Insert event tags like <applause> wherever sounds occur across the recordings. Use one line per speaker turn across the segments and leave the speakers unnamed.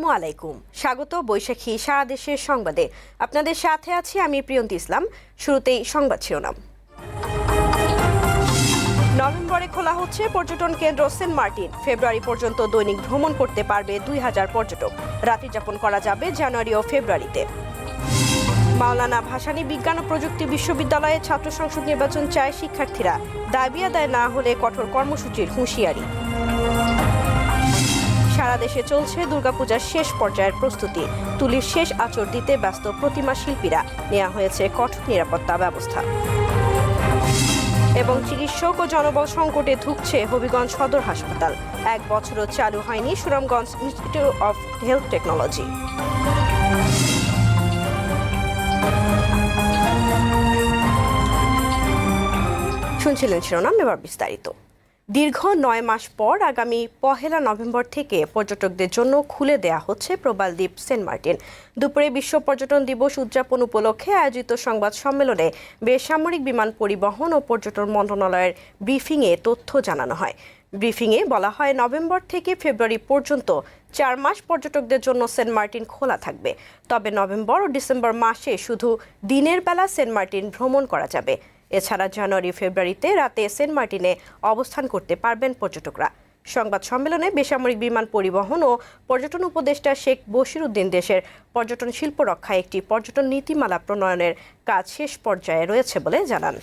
আসসালামু আলাইকুম স্বাগত বৈশাখী সারা দেশের সংবাদে আপনাদের সাথে আছি আমি প্রিয়ন্ত ইসলাম শুরুতেই সংবাদ শিরোনাম নভেম্বরে খোলা হচ্ছে পর্যটন কেন্দ্র সেন্ট মার্টিন ফেব্রুয়ারি পর্যন্ত দৈনিক ভ্রমণ করতে পারবে দুই হাজার পর্যটক রাত্রি যাপন করা যাবে জানুয়ারি ও ফেব্রুয়ারিতে মাওলানা ভাসানী বিজ্ঞান ও প্রযুক্তি বিশ্ববিদ্যালয়ে ছাত্র সংসদ নির্বাচন চায় শিক্ষার্থীরা দাবি আদায় না হলে কঠোর কর্মসূচির হুঁশিয়ারি সারা দেশে চলছে দুর্গাপূজার শেষ পর্যায়ের প্রস্তুতি তুলির শেষ আচর দিতে ব্যস্ত প্রতিমা শিল্পীরা নেওয়া হয়েছে কঠোর নিরাপত্তা ব্যবস্থা এবং চিকিৎসক ও জনবল সংকটে ধুকছে হবিগঞ্জ সদর হাসপাতাল এক বছরও চালু হয়নি Suramganj institute of health technology শুনছিলেন শিরোনাম এবার বিস্তারিত দীর্ঘ নয় মাস পর আগামী পহেলা নভেম্বর থেকে পর্যটকদের জন্য খুলে দেয়া হচ্ছে প্রবাল দ্বীপ সেন্ট মার্টিন দুপুরে বিশ্ব পর্যটন দিবস উদযাপন উপলক্ষে আয়োজিত সংবাদ সম্মেলনে বেসামরিক বিমান পরিবহন ও পর্যটন মন্ত্রণালয়ের ব্রিফিংয়ে তথ্য জানানো হয় ব্রিফিংয়ে বলা হয় নভেম্বর থেকে ফেব্রুয়ারি পর্যন্ত চার মাস পর্যটকদের জন্য সেন্ট মার্টিন খোলা থাকবে তবে নভেম্বর ও ডিসেম্বর মাসে শুধু দিনের বেলা সেন্ট মার্টিন ভ্রমণ করা যাবে এছাড়া জানুয়ারি ফেব্রুয়ারিতে রাতে সেন্ট মার্টিনে অবস্থান করতে পারবেন পর্যটকরা সংবাদ সম্মেলনে বেসামরিক বিমান পরিবহন ও পর্যটন উপদেষ্টা শেখ বশির উদ্দিন দেশের পর্যটন শিল্প রক্ষায় একটি পর্যটন নীতিমালা প্রণয়নের কাজ শেষ পর্যায়ে রয়েছে বলে জানান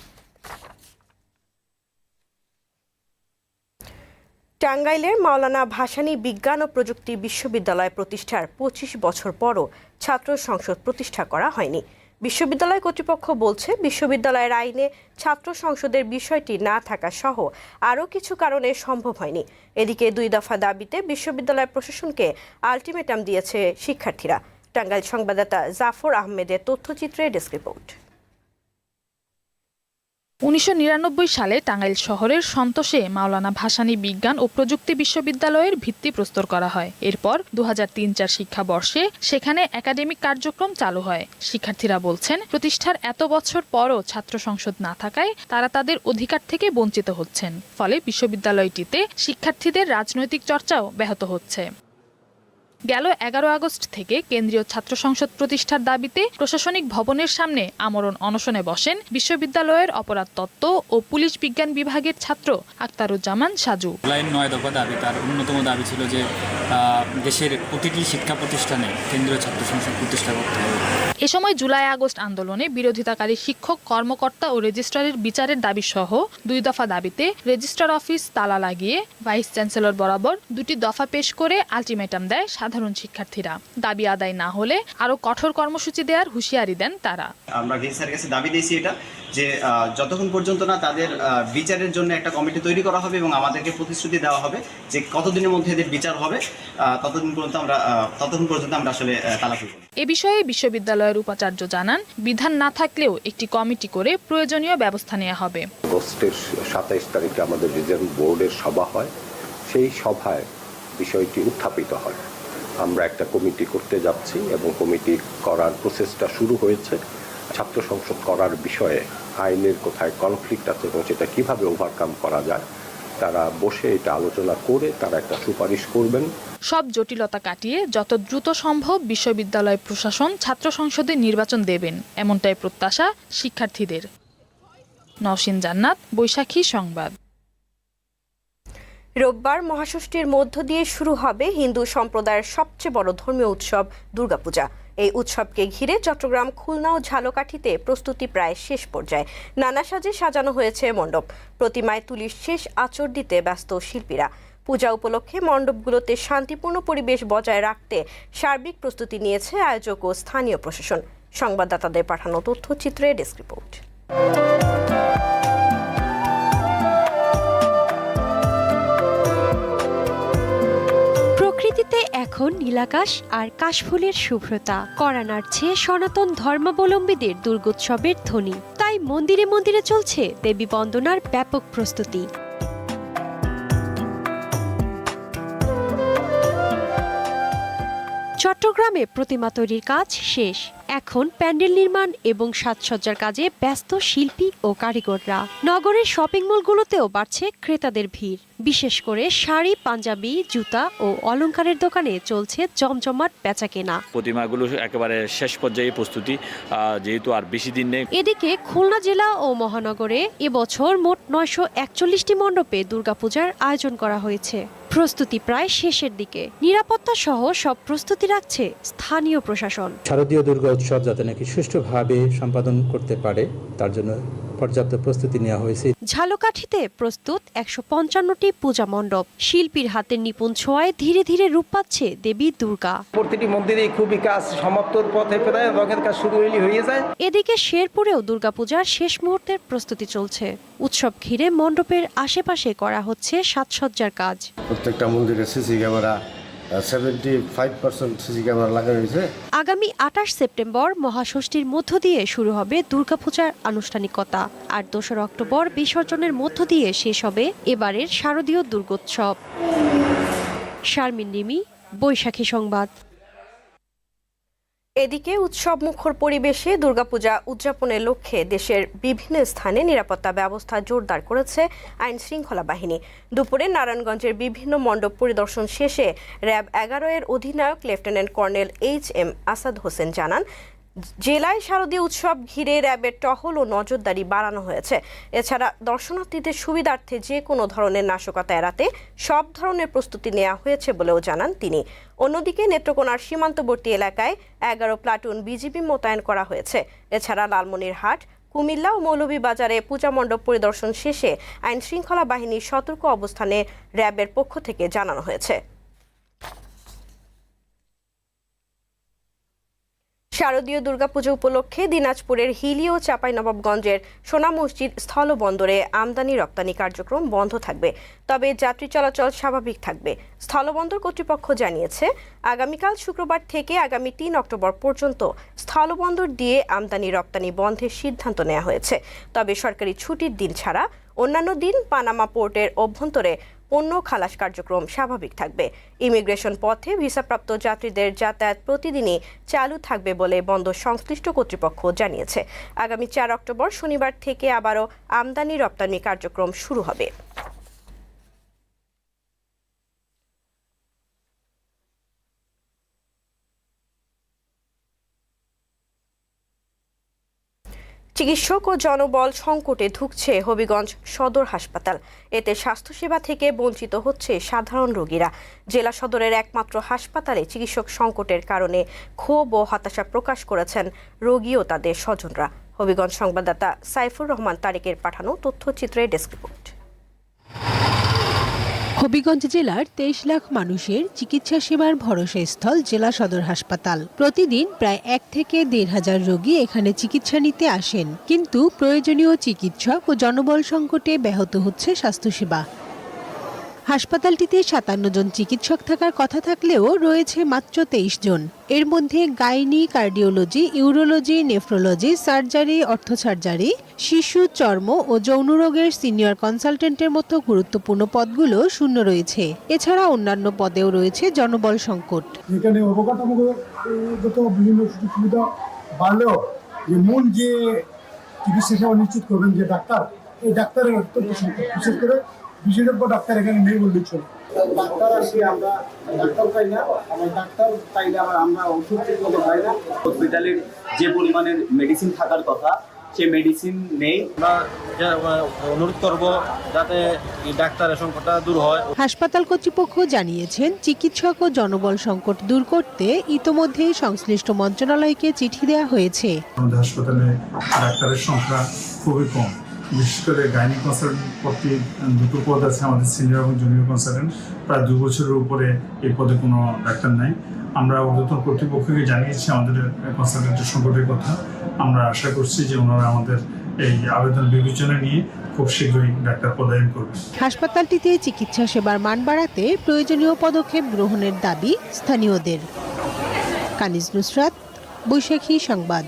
টাঙ্গাইলের মাওলানা ভাসানী বিজ্ঞান ও প্রযুক্তি বিশ্ববিদ্যালয় প্রতিষ্ঠার পঁচিশ বছর পরও ছাত্র সংসদ প্রতিষ্ঠা করা হয়নি বিশ্ববিদ্যালয় কর্তৃপক্ষ বলছে বিশ্ববিদ্যালয়ের আইনে ছাত্র সংসদের বিষয়টি না থাকা সহ আরও কিছু কারণে সম্ভব হয়নি এদিকে দুই দফা দাবিতে বিশ্ববিদ্যালয় প্রশাসনকে আলটিমেটাম দিয়েছে শিক্ষার্থীরা টাঙ্গাইল সংবাদদাতা জাফর আহমেদের তথ্যচিত্রে ডেস্ক রিপোর্ট উনিশশো সালে টাঙ্গাইল শহরের সন্তোষে মাওলানা ভাসানী বিজ্ঞান ও প্রযুক্তি বিশ্ববিদ্যালয়ের ভিত্তি প্রস্তর করা হয় এরপর দু হাজার তিন চার শিক্ষাবর্ষে সেখানে একাডেমিক কার্যক্রম চালু হয় শিক্ষার্থীরা বলছেন প্রতিষ্ঠার এত বছর পরও ছাত্র সংসদ না থাকায় তারা তাদের অধিকার থেকে বঞ্চিত হচ্ছেন ফলে বিশ্ববিদ্যালয়টিতে শিক্ষার্থীদের রাজনৈতিক চর্চাও ব্যাহত হচ্ছে গেল এগারো আগস্ট থেকে কেন্দ্রীয় ছাত্র সংসদ প্রতিষ্ঠার দাবিতে প্রশাসনিক ভবনের সামনে আমরণ অনশনে বসেন বিশ্ববিদ্যালয়ের অপরাধ তত্ত্ব ও পুলিশ বিজ্ঞান বিভাগের ছাত্র আক্তারুজ্জামান সাজু
লাইন নয় দফা দাবি তার অন্যতম দাবি ছিল যে দেশের প্রতিটি শিক্ষা প্রতিষ্ঠানে কেন্দ্রীয় ছাত্র সংসদ প্রতিষ্ঠা করতে হবে
এ সময় জুলাই আগস্ট আন্দোলনে বিরোধিতাকারী শিক্ষক কর্মকর্তা ও রেজিস্ট্রারের বিচারের দাবি সহ দুই দফা দাবিতে রেজিস্ট্রার অফিস তালা লাগিয়ে ভাইস চ্যান্সেলর বরাবর দুটি দফা পেশ করে আলটিমেটাম দেয় সাধারণ শিক্ষার্থীরা দাবি আদায় না হলে আরও কঠোর কর্মসূচি দেওয়ার হুঁশিয়ারি দেন তারা
আমরা রেজিস্ট্রার কাছে দাবি দিয়েছি এটা যে যতক্ষণ পর্যন্ত না তাদের বিচারের জন্য একটা কমিটি তৈরি করা হবে এবং আমাদেরকে প্রতিশ্রুতি দেওয়া হবে যে কতদিনের মধ্যে এদের বিচার হবে ততদিন পর্যন্ত আমরা ততক্ষণ পর্যন্ত আমরা আসলে তালা করব
এ বিষয়ে বিশ্ববিদ্যালয়ের উপাচার্য জানান বিধান না থাকলেও একটি কমিটি করে প্রয়োজনীয় ব্যবস্থা নেওয়া হবে
অগস্টের সাতাইশ তারিখে আমাদের রিজার্ভ বোর্ডের সভা হয় সেই সভায় বিষয়টি উত্থাপিত হয় আমরা একটা কমিটি করতে যাচ্ছি এবং কমিটি করার প্রসেসটা শুরু হয়েছে ছাত্র সংসদ করার বিষয়ে আইনের কোথায় কনফ্লিক্ট আছে এবং সেটা কীভাবে ওভারকাম করা যায় তারা বসে এটা আলোচনা করে তারা একটা সুপারিশ করবেন
সব জটিলতা কাটিয়ে যত দ্রুত সম্ভব বিশ্ববিদ্যালয় প্রশাসন ছাত্র সংসদে নির্বাচন দেবেন এমনটাই প্রত্যাশা শিক্ষার্থীদের নওশিন জান্নাত বৈশাখী সংবাদ রোববার মহাষষ্ঠীর মধ্য দিয়ে শুরু হবে হিন্দু সম্প্রদায়ের সবচেয়ে বড় ধর্মীয় উৎসব দুর্গাপূজা এই উৎসবকে ঘিরে চট্টগ্রাম খুলনা ও ঝালকাঠিতে প্রস্তুতি প্রায় শেষ পর্যায়ে নানা সাজে সাজানো হয়েছে মণ্ডপ প্রতিমায় তুলির শেষ আচর দিতে ব্যস্ত শিল্পীরা পূজা উপলক্ষে মণ্ডপগুলোতে শান্তিপূর্ণ পরিবেশ বজায় রাখতে সার্বিক প্রস্তুতি নিয়েছে আয়োজক ও স্থানীয় প্রশাসন সংবাদদাতাদের পাঠানো তথ্যচিত্রে ডেস্ক রিপোর্ট নদীতে এখন নীলাকাশ আর কাশফুলের শুভ্রতা করানার ছে সনাতন ধর্মাবলম্বীদের দুর্গোৎসবের ধ্বনি তাই মন্দিরে মন্দিরে চলছে দেবী বন্দনার ব্যাপক প্রস্তুতি চট্টগ্রামে প্রতিমা তৈরির কাজ শেষ এখন প্যান্ডেল নির্মাণ এবং সাজসজ্জার কাজে ব্যস্ত শিল্পী ও কারিগররা নগরের শপিং মলগুলোতেও বাড়ছে ক্রেতাদের ভিড় বিশেষ করে শাড়ি পাঞ্জাবি জুতা ও অলংকারের দোকানে চলছে জমজমাট কেনা
প্রতিমাগুলো একেবারে শেষ পর্যায়ে প্রস্তুতি যেহেতু আর বেশি দিন নেই
এদিকে খুলনা জেলা ও মহানগরে এবছর মোট নয়শো একচল্লিশটি মণ্ডপে দুর্গাপূজার আয়োজন করা হয়েছে প্রস্তুতি প্রায় শেষের দিকে নিরাপত্তা সহ সব প্রস্তুতি রাখছে স্থানীয় প্রশাসন
শারদীয় দুর্গা উৎসব যাতে নাকি সুষ্ঠুভাবে সম্পাদন করতে পারে তার জন্য পর্যাপ্ত প্রস্তুতি নেওয়া হয়েছে
ঝালকাঠিতে প্রস্তুত একশো পঞ্চান্নটি পূজা মণ্ডপ শিল্পীর হাতের নিপুণ ছোঁয়ায় ধীরে ধীরে রূপ পাচ্ছে দেবী দুর্গা
প্রতিটি মন্দিরে খুবই কাজ সমাপ্তর পথে প্রায় রঙের কাজ শুরু হইলে হয়ে যায়
এদিকে শেরপুরেও দুর্গাপূজার শেষ মুহূর্তের প্রস্তুতি চলছে উৎসব ঘিরে মণ্ডপের আশেপাশে করা হচ্ছে সাজসজ্জার কাজ
প্রত্যেকটা মন্দিরে সিসি ক্যামেরা
আগামী আঠাশ সেপ্টেম্বর মহাষষ্ঠীর মধ্য দিয়ে শুরু হবে দুর্গাপূজার আনুষ্ঠানিকতা আর দোসরা অক্টোবর বিসর্জনের মধ্য দিয়ে শেষ হবে এবারের শারদীয় দুর্গোৎসব শারমিন বৈশাখী সংবাদ এদিকে উৎসব মুখর পরিবেশে দুর্গাপূজা উদযাপনের লক্ষ্যে দেশের বিভিন্ন স্থানে নিরাপত্তা ব্যবস্থা জোরদার করেছে আইন শৃঙ্খলা বাহিনী দুপুরে নারায়ণগঞ্জের বিভিন্ন মণ্ডপ পরিদর্শন শেষে র্যাব এগারো এর অধিনায়ক lieutenant colonel H M Asad Hossain জানান জেলায় শারদীয় উৎসব ঘিরে র্যাবের টহল ও নজরদারি বাড়ানো হয়েছে এছাড়া দর্শনার্থীদের সুবিধার্থে যে কোনো ধরনের নাশকতা এড়াতে সব ধরনের প্রস্তুতি নেওয়া হয়েছে বলেও জানান তিনি অন্যদিকে নেত্রকোনার সীমান্তবর্তী এলাকায় এগারো প্লাটুন বিজিবি মোতায়েন করা হয়েছে এছাড়া লালমনিরহাট কুমিল্লা ও মৌলভীবাজারে পূজামণ্ডপ পরিদর্শন শেষে আইন শৃঙ্খলা বাহিনীর সতর্ক অবস্থানে র্যাবের পক্ষ থেকে জানানো হয়েছে শারদীয় দুর্গাপুজো উপলক্ষে দিনাজপুরের হিলি ও চাঁপাইনবাবগঞ্জের সোনা মসজিদ স্থলবন্দরে আমদানি রপ্তানি কার্যক্রম বন্ধ থাকবে তবে যাত্রী চলাচল স্বাভাবিক থাকবে স্থলবন্দর কর্তৃপক্ষ জানিয়েছে আগামীকাল শুক্রবার থেকে আগামী তিন অক্টোবর পর্যন্ত স্থলবন্দর দিয়ে আমদানি রপ্তানি বন্ধের সিদ্ধান্ত নেওয়া হয়েছে তবে সরকারি ছুটির দিন ছাড়া অন্যান্য দিন পানামা পোর্টের অভ্যন্তরে পণ্য খালাস কার্যক্রম স্বাভাবিক থাকবে ইমিগ্রেশন পথে ভিসাপ্রাপ্ত যাত্রীদের যাতায়াত প্রতিদিনই চালু থাকবে বলে বন্দর সংশ্লিষ্ট কর্তৃপক্ষ জানিয়েছে আগামী চার অক্টোবর শনিবার থেকে আবারও আমদানি রপ্তানি কার্যক্রম শুরু হবে চিকিৎসক ও জনবল সংকটে ধুকছে হবিগঞ্জ সদর হাসপাতাল এতে স্বাস্থ্যসেবা থেকে বঞ্চিত হচ্ছে সাধারণ রোগীরা জেলা সদরের একমাত্র হাসপাতালে চিকিৎসক সংকটের কারণে ক্ষোভ ও হতাশা প্রকাশ করেছেন রোগী ও তাদের স্বজনরা হবিগঞ্জ সংবাদদাতা সাইফুর রহমান তারেকের পাঠানো তথ্যচিত্রের ডেস্ক রিপোর্ট হবিগঞ্জ জেলার তেইশ লাখ মানুষের চিকিৎসা সেবার ভরসাস্থল জেলা সদর হাসপাতাল প্রতিদিন প্রায় এক থেকে দেড় হাজার রোগী এখানে চিকিৎসা নিতে আসেন কিন্তু প্রয়োজনীয় চিকিৎসক ও জনবল সংকটে ব্যাহত হচ্ছে স্বাস্থ্যসেবা হাসপাতালটিতে সাতান্ন জন চিকিৎসক থাকার কথা থাকলেও রয়েছে মাত্র তেইশ জন এর মধ্যে gynae cardiology urology nephrology surgery ortho surgery শিশু চর্ম ও যৌন রোগের সিনিয়র কনসালটেন্টের মতো গুরুত্বপূর্ণ পদগুলো শূন্য রয়েছে এছাড়া অন্যান্য পদেও রয়েছে জনবল সংকট
এখানে বাড়লেও যে মূল যে চিকিৎসা সেবা নিশ্চিত করবেন যে ডাক্তার এই ডাক্তারের অত্যন্ত সংকট বিশেষ করে বিশেষজ্ঞ ডাক্তার এখানে নেই বললে চলে
ডাক্তার আসি আমরা ডাক্তার পাই না ডাক্তার পাই না আমরা ওষুধ ঠিক মতো পাই না
হসপিটালের যে পরিমাণের মেডিসিন থাকার কথা সে মেডিসিন নেই
অনুরোধ করব যাতে ডাক্তারের সংকটটা দূর হয়
হাসপাতাল কর্তৃপক্ষ জানিয়েছেন চিকিৎসক ও জনবল সংকট দূর করতে ইতোমধ্যেই সংশ্লিষ্ট মন্ত্রণালয়কে চিঠি দেওয়া হয়েছে
হাসপাতালে ডাক্তারের সংখ্যা খুবই কম বিশেষ করে গাইনি কনসার্ট প্রতি দুটো পদ আছে আমাদের সিনিয়র এবং জুনিয়র কনসার্টেন্ট প্রায় দু বছরের উপরে এই পদে কোনো ডাক্তার নাই আমরা ঊর্ধ্বতন কর্তৃপক্ষকে জানিয়েছি আমাদের কনসালটেন্টের সংকটের কথা আমরা আশা করছি যে ওনারা আমাদের এই আবেদন বিবেচনা নিয়ে খুব শীঘ্রই ডাক্তার পদায়ন করবে
হাসপাতালটিতে চিকিৎসা সেবার মান বাড়াতে প্রয়োজনীয় পদক্ষেপ গ্রহণের দাবি স্থানীয়দের কানিজ নুসরাত বৈশাখী সংবাদ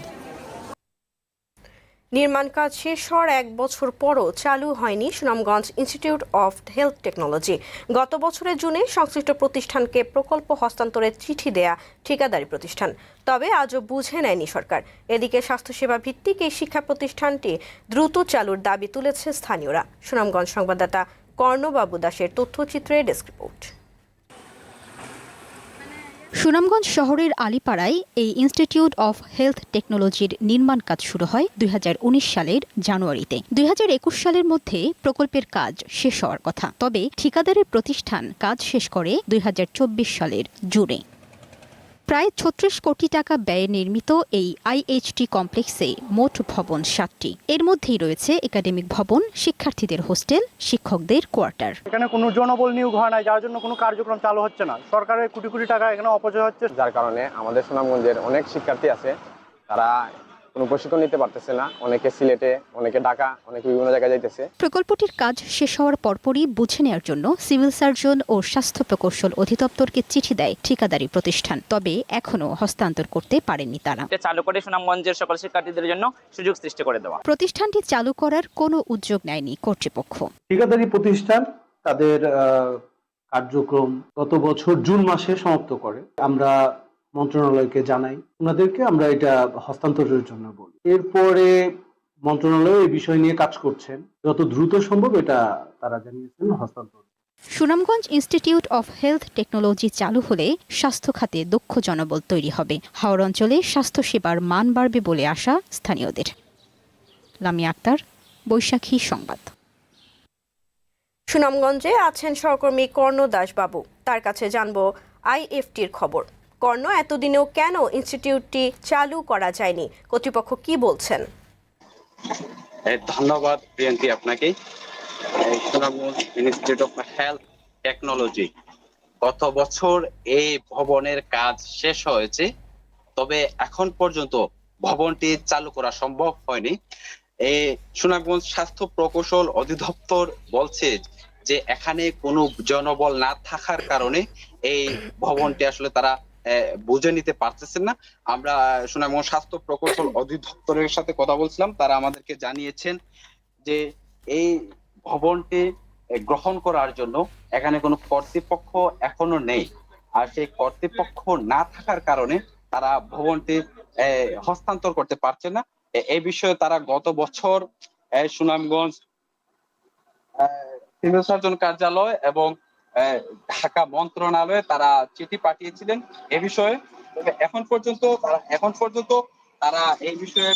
নির্মাণ কাজ শেষ হওয়ার এক বছর পরও চালু হয়নি Sunamganj institute of health technology গত বছরের জুনে সংশ্লিষ্ট প্রতিষ্ঠানকে প্রকল্প হস্তান্তরের চিঠি দেয়া ঠিকাদারি প্রতিষ্ঠান তবে আজও বুঝে নেয়নি সরকার এদিকে স্বাস্থ্যসেবা ভিত্তিক এই শিক্ষা প্রতিষ্ঠানটি দ্রুত চালুর দাবি তুলেছে স্থানীয়রা সুনামগঞ্জ সংবাদদাতা কর্ণবাবু দাসের তথ্যচিত্রের ডেস্ক রিপোর্ট সুনামগঞ্জ শহরের আলিপাড়ায় এই ইনস্টিটিউট অফ হেলথ টেকনোলজির নির্মাণ কাজ শুরু হয় দুই সালের জানুয়ারিতে দুই সালের মধ্যে প্রকল্পের কাজ শেষ হওয়ার কথা তবে ঠিকাদারের প্রতিষ্ঠান কাজ শেষ করে দুই সালের জুনে প্রায় ছত্রিশ কোটি টাকা ব্যয়ে নির্মিত এই আইএইচটি কমপ্লেক্সে মোট ভবন সাতটি এর মধ্যেই রয়েছে একাডেমিক ভবন শিক্ষার্থীদের হোস্টেল শিক্ষকদের কোয়ার্টার
এখানে কোনো জনবল নিয়োগ হয় না যার জন্য কোনো কার্যক্রম চালু হচ্ছে না সরকারের কোটি কোটি টাকা এখানে অপচয় হচ্ছে
যার কারণে আমাদের সুনামগঞ্জের অনেক শিক্ষার্থী আছে তারা কোনো প্রশিক্ষণ নিতে পারতেছে না অনেকে সিলেটে অনেকে ঢাকা অনেকে বিভিন্ন জায়গায় যাইতেছে
প্রকল্পটির কাজ শেষ হওয়ার পরপরই বুঝে নেওয়ার জন্য সিভিল সার্জন ও স্বাস্থ্য প্রকৌশল অধিদপ্তরকে চিঠি দেয় ঠিকাদারি প্রতিষ্ঠান তবে এখনো হস্তান্তর করতে পারেনি তারা
চালু করে সুনামগঞ্জের সকল শিক্ষার্থীদের জন্য সুযোগ সৃষ্টি করে দেওয়া
প্রতিষ্ঠানটি চালু করার কোনো উদ্যোগ নেয়নি কর্তৃপক্ষ
ঠিকাদারি প্রতিষ্ঠান তাদের কার্যক্রম গত বছর জুন মাসে সমাপ্ত করে আমরা মন্ত্রণালয়কে জানাই ওনাদেরকে আমরা এটা হস্তান্তরের জন্য বলি এরপরে মন্ত্রণালয় এই বিষয় নিয়ে কাজ করছেন যত দ্রুত সম্ভব এটা তারা জানিয়েছেন হস্তান্তর
Sunamganj institute of health technology চালু হলে স্বাস্থ্য খাতে দক্ষ জনবল তৈরি হবে হাওড় অঞ্চলে স্বাস্থ্যসেবার মান বাড়বে বলে আশা স্থানীয়দের লামি আক্তার বৈশাখী সংবাদ সুনামগঞ্জে আছেন সহকর্মী কর্ণ দাসবাবু তার কাছে জানব আইএফটির খবর কর্ণ এতদিনেও কেন ইনস্টিটিউটটি চালু করা যায়নি কর্তৃপক্ষ কি বলছেন
ধন্যবাদ প্রিয়ন্তি আপনাকে ইনস্টিটিউট অফ হেলথ টেকনোলজি গত বছর এই ভবনের কাজ শেষ হয়েছে তবে এখন পর্যন্ত ভবনটি চালু করা সম্ভব হয়নি এই সুনামগঞ্জ স্বাস্থ্য প্রকৌশল অধিদপ্তর বলছে যে এখানে কোনো জনবল না থাকার কারণে এই ভবনটি আসলে তারা বুঝে নিতে পারতেছেন না আমরা সুনামগঞ্জ স্বাস্থ্য প্রকৌশল <coughs> অধিদপ্তরের সাথে কথা বলছিলাম তারা আমাদেরকে জানিয়েছেন যে এই ভবনটি গ্রহণ করার জন্য এখানে কোনো কর্তৃপক্ষ এখনো নেই আর সেই কর্তৃপক্ষ না থাকার কারণে তারা ভবনটি হস্তান্তর করতে পারছে না এই বিষয়ে তারা গত বছর সুনামগঞ্জ সিভিল সার্জন কার্যালয় এবং ঢাকা মন্ত্রণালয়ে তারা চিঠি পাঠিয়েছিলেন এ বিষয়ে এখন পর্যন্ত তারা এখন পর্যন্ত তারা এই বিষয়ে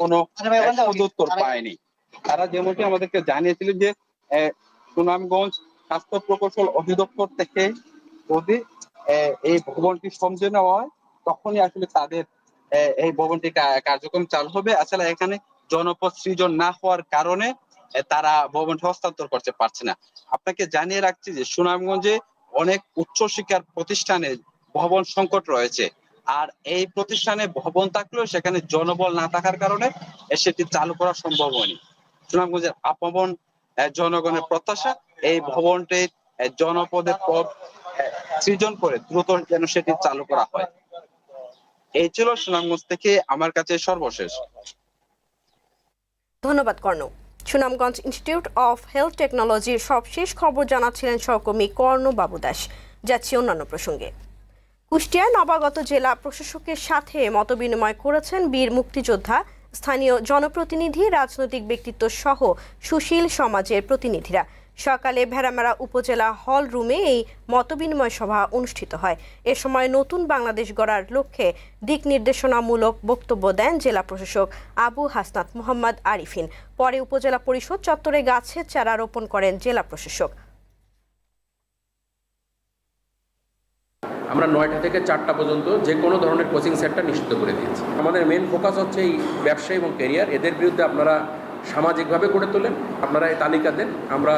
কোনো উত্তর পায়নি তারা যেমনটি আমাদেরকে জানিয়েছিলেন যে সুনামগঞ্জ স্বাস্থ্য প্রকৌশল অধিদপ্তর থেকে যদি এই ভবনটি সমঝে নেওয়া হয় তখনই আসলে তাদের এই ভবনটি কার্যক্রম চালু হবে আসলে এখানে জনপদ সৃজন না হওয়ার কারণে তারা ভবনটি হস্তান্তর করতে পারছে না আপনাকে জানিয়ে রাখছি যে সুনামগঞ্জে অনেক উচ্চ শিক্ষার প্রতিষ্ঠানে ভবন সংকট রয়েছে আর এই প্রতিষ্ঠানে ভবন থাকলেও সেখানে জনবল না থাকার কারণে সেটি চালু করা সম্ভব হয়নি সুনামগঞ্জের আপন জনগণের প্রত্যাশা এই ভবনটি জনপদে পদ সৃজন করে দ্রুত যেন সেটি চালু করা হয় এই ছিল সুনামগঞ্জ থেকে আমার কাছে সর্বশেষ
ধন্যবাদ কর্ণ সুনামগঞ্জ ইনস্টিটিউট অফ হেলথ টেকনোলজির সবশেষ খবর জানাচ্ছিলেন সহকর্মী কর্ণবাবু দাস যাচ্ছি অন্যান্য প্রসঙ্গে কুষ্টিয়ায় নবাগত জেলা প্রশাসকের সাথে মতবিনিময় করেছেন বীর মুক্তিযোদ্ধা স্থানীয় জনপ্রতিনিধি রাজনৈতিক ব্যক্তিত্ব সহ সুশীল সমাজের প্রতিনিধিরা সকালে ভেড়ামারা উপজেলা হল রুমে এই মতবিনিময় সভা অনুষ্ঠিত হয় এ সময় নতুন বাংলাদেশ গড়ার লক্ষ্যে দিক নির্দেশনামূলক বক্তব্য দেন জেলা প্রশাসক আবু হাসনাত মোহাম্মদ আরিফিন পরে উপজেলা পরিষদ চত্বরে গাছের চারা রোপণ করেন জেলা প্রশাসক
আমরা নয়টা থেকে চারটা পর্যন্ত যে কোনো ধরনের কোচিং সেন্টার নিষিদ্ধ করে দিয়েছি আমাদের মেন ফোকাস হচ্ছে এই ব্যবসা এবং ক্যারিয়ার এদের বিরুদ্ধে আপনারা সামাজিকভাবে গড়ে তোলেন আপনারা এই তালিকা দেন আমরা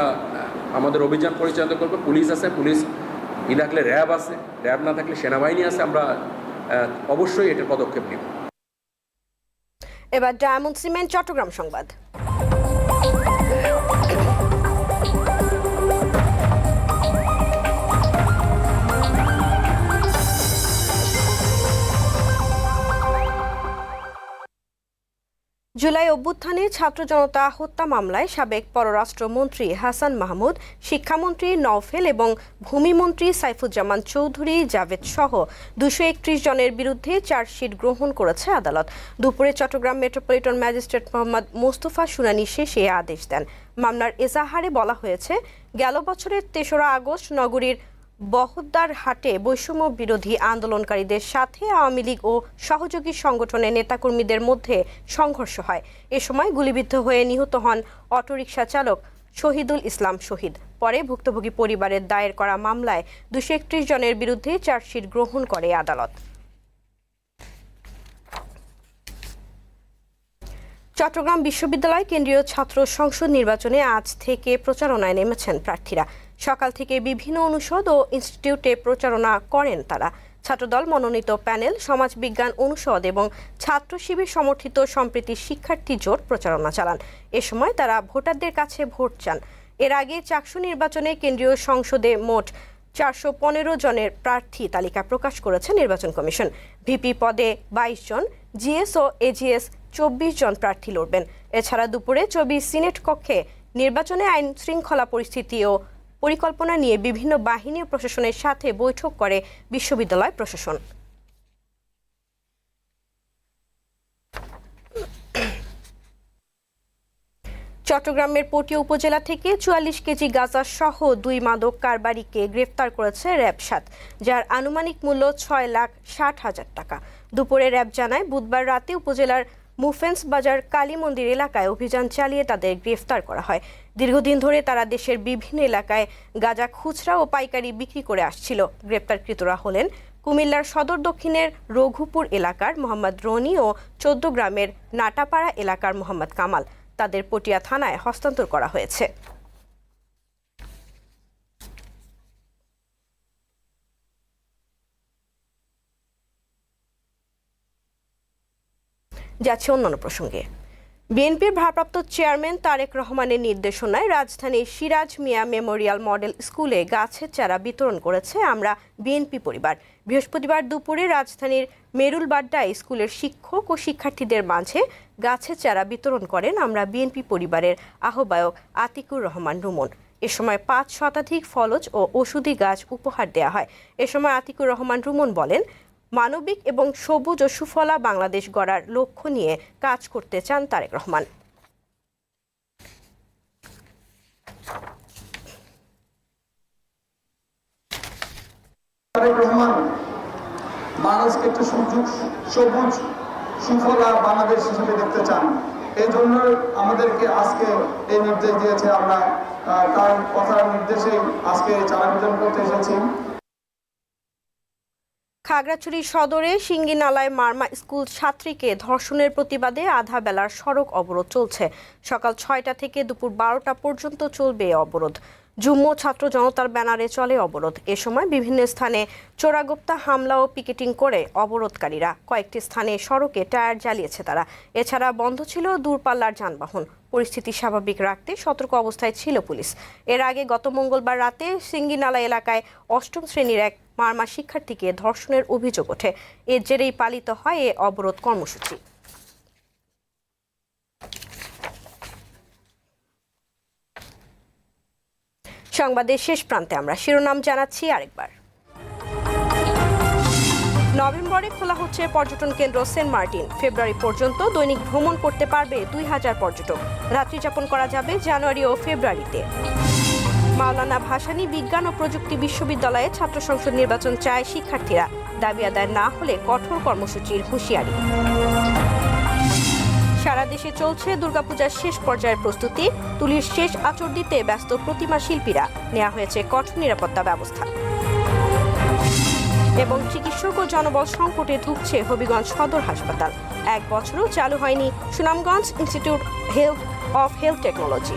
আমাদের অভিযান পরিচালিত করবো পুলিশ আছে পুলিশ ই থাকলে র্যাব আছে র্যাব না থাকলে সেনাবাহিনী আছে আমরা অবশ্যই এটার পদক্ষেপ নেব
এবার ডায়মন্ড সিমেন্ট চট্টগ্রাম সংবাদ জুলাই অভ্যুত্থানে ছাত্র জনতা হত্যা মামলায় সাবেক পররাষ্ট্রমন্ত্রী হাসান মাহমুদ শিক্ষামন্ত্রী নওফেল এবং ভূমিমন্ত্রী সাইফুজ্জামান চৌধুরী জাভেদ সহ দুশো একত্রিশ জনের বিরুদ্ধে চার্জশিট গ্রহণ করেছে আদালত দুপুরে চট্টগ্রাম মেট্রোপলিটন ম্যাজিস্ট্রেট মোহাম্মদ মোস্তফা শুনানি শেষে আদেশ দেন মামলার এজাহারে বলা হয়েছে গেল বছরের তেসরা আগস্ট নগরীর বহদ্দার হাটে বৈষম্য বিরোধী আন্দোলনকারীদের সাথে আওয়ামী লীগ ও সহযোগী সংগঠনের নেতাকর্মীদের মধ্যে সংঘর্ষ হয় এ সময় গুলিবিদ্ধ হয়ে নিহত হন অটোরিকশা চালক শহীদুল ইসলাম শহীদ পরে ভুক্তভোগী পরিবারের দায়ের করা মামলায় দুশো একত্রিশ জনের বিরুদ্ধে চার্জশিট গ্রহণ করে আদালত চট্টগ্রাম বিশ্ববিদ্যালয় কেন্দ্রীয় ছাত্র সংসদ নির্বাচনে আজ থেকে প্রচারণায় নেমেছেন প্রার্থীরা সকাল থেকে বিভিন্ন অনুষদ ও ইনস্টিটিউটে প্রচারণা করেন তারা ছাত্রদল মনোনীত প্যানেল সমাজ বিজ্ঞান অনুষদ এবং ছাত্র শিবির সমর্থিত সম্প্রীতি শিক্ষার্থী জোট প্রচারণা চালান এ সময় তারা ভোটারদের কাছে ভোট চান এর আগে চাকসু নির্বাচনে কেন্দ্রীয় সংসদে মোট চারশো পনেরো জনের প্রার্থী তালিকা প্রকাশ করেছে নির্বাচন কমিশন ভিপি পদে বাইশ জন জিএস ও এজিএস চব্বিশ জন প্রার্থী লড়বেন এছাড়া দুপুরে চব্বিশ সিনেট কক্ষে নির্বাচনে আইন শৃঙ্খলা পরিস্থিতি ও পরিকল্পনা নিয়ে বিভিন্ন বাহিনী ও প্রশাসনের সাথে বৈঠক করে বিশ্ববিদ্যালয় প্রশাসন চট্টগ্রামের পটিয়া উপজেলা থেকে চুয়াল্লিশ কেজি গাঁজা সহ দুই মাদক কারবারিকে গ্রেফতার করেছে র্যাবসাত যার আনুমানিক মূল্য ছয় লাখ ষাট হাজার টাকা দুপুরে র্যাব জানায় বুধবার রাতে উপজেলার মুফেন্স বাজার কালী মন্দির এলাকায় অভিযান চালিয়ে তাদের গ্রেফতার করা হয় দীর্ঘদিন ধরে তারা দেশের বিভিন্ন এলাকায় গাঁজা খুচরা ও পাইকারি বিক্রি করে আসছিল গ্রেপ্তারকৃতরা হলেন কুমিল্লার সদর দক্ষিণের রঘুপুর এলাকার মোহাম্মদ রনি ও চোদ্দ গ্রামের নাটাপাড়া এলাকার মোহাম্মদ কামাল তাদের পটিয়া থানায় হস্তান্তর করা হয়েছে যাচ্ছে অন্যান্য প্রসঙ্গে বিএনপির ভারপ্রাপ্ত চেয়ারম্যান তারেক রহমানের নির্দেশনায় রাজধানীর সিরাজ মিয়া মেমোরিয়াল মডেল স্কুলে গাছের চারা বিতরণ করেছে আমরা বিএনপি পরিবার বৃহস্পতিবার দুপুরে রাজধানীর মেরুল বাড্ডা স্কুলের শিক্ষক ও শিক্ষার্থীদের মাঝে গাছের চারা বিতরণ করেন আমরা বিএনপি পরিবারের আহ্বায়ক আতিকুর রহমান রুমন এ সময় পাঁচ শতাধিক ফলজ ও ওষুধি গাছ উপহার দেয়া হয় এ সময় আতিকুর রহমান রুমন বলেন মানবিক এবং সবুজ ও সুফলা বাংলাদেশ গড়ার লক্ষ্য নিয়ে কাজ করতে চান তারেক রহমান মানুষকে বাংলাদেশকে একটি সবুজ সবুজ সুফলা বাংলাদেশ হিসেবে দেখতে চান এই জন্য আমাদেরকে আজকে এই নির্দেশ দিয়েছে আমরা তার কথার নির্দেশে আজকে চালাবিজন করতে এসেছি খাগড়াছড়ি সদরে সিঙ্গিনালায় মারমা স্কুল ছাত্রীকে ধর্ষণের প্রতিবাদে আধা বেলার সড়ক অবরোধ চলছে সকাল ছয়টা থেকে দুপুর বারোটা পর্যন্ত চলবে অবরোধ যুগ্ম ছাত্র জনতার ব্যানারে চলে অবরোধ এ সময় বিভিন্ন স্থানে চোরাগোপ্তা হামলা ও পিকেটিং করে অবরোধকারীরা কয়েকটি স্থানে সড়কে টায়ার জ্বালিয়েছে তারা এছাড়া বন্ধ ছিল দূরপাল্লার যানবাহন পরিস্থিতি স্বাভাবিক রাখতে সতর্ক অবস্থায় ছিল পুলিশ এর আগে গত মঙ্গলবার রাতে সিঙ্গিনালা এলাকায় অষ্টম শ্রেণীর এক মারমা শিক্ষার্থীকে ধর্ষণের অভিযোগ ওঠে এর জেরেই পালিত হয় এ অবরোধ কর্মসূচি সংবাদের শেষ প্রান্তে আমরা শিরোনাম জানাচ্ছি আরেকবার নভেম্বরে খোলা হচ্ছে পর্যটন কেন্দ্র সেন্ট মার্টিন ফেব্রুয়ারি পর্যন্ত দৈনিক ভ্রমণ করতে পারবে দুই হাজার পর্যটক রাত্রিযাপন করা যাবে জানুয়ারি ও ফেব্রুয়ারিতে মাওলানা ভাসানী বিজ্ঞান ও প্রযুক্তি বিশ্ববিদ্যালয়ে ছাত্র সংসদ নির্বাচন চায় শিক্ষার্থীরা দাবি আদায় না হলে কঠোর কর্মসূচির হুঁশিয়ারি সারা দেশে চলছে দুর্গাপূজার শেষ পর্যায়ের প্রস্তুতি তুলির শেষ আচর দিতে ব্যস্ত প্রতিমা শিল্পীরা নেওয়া হয়েছে কঠোর নিরাপত্তা ব্যবস্থা এবং চিকিৎসক ও জনবল সংকটে ঢুকছে হবিগঞ্জ সদর হাসপাতাল এক বছরও চালু হয়নি Sunamganj institute health of health technology